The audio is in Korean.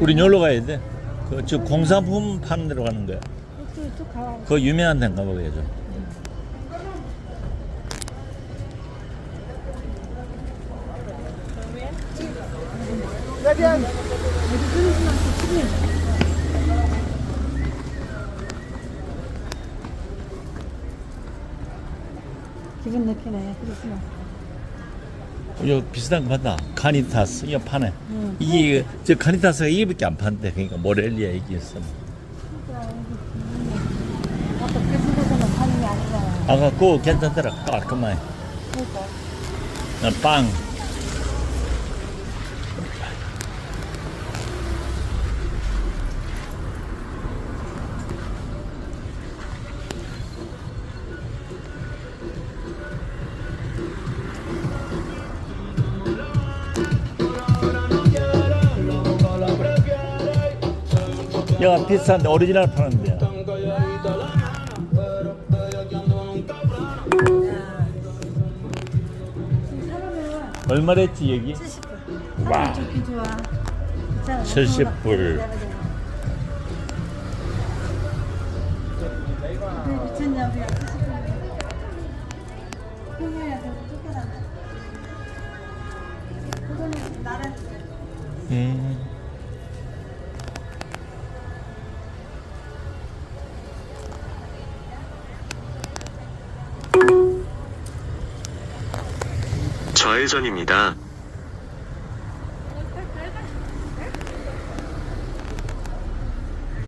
우리 놀러 가야 돼. 그, 저 공산품 파는 데로 가는 거야. 그 유명한 데인가 보겠죠. 기분 느끼네, 크리스마스. 이거 비슷한 거 봤나? 카니타스 이거 파네. 응. 이게 저 카니타스가 이게밖에 안 판대. 그러니까 모렐리아. 아까 파는 게 아니잖아. 아까 그거 괜찮더라. 깔끔하게. 그러니까. 어, 빵. 야 비싼데 오리지널 파는데 얼마랬지 여기? 70불. 와. 좋긴 좋아. 괜찮아. 70 불. 그 좌회전입니다.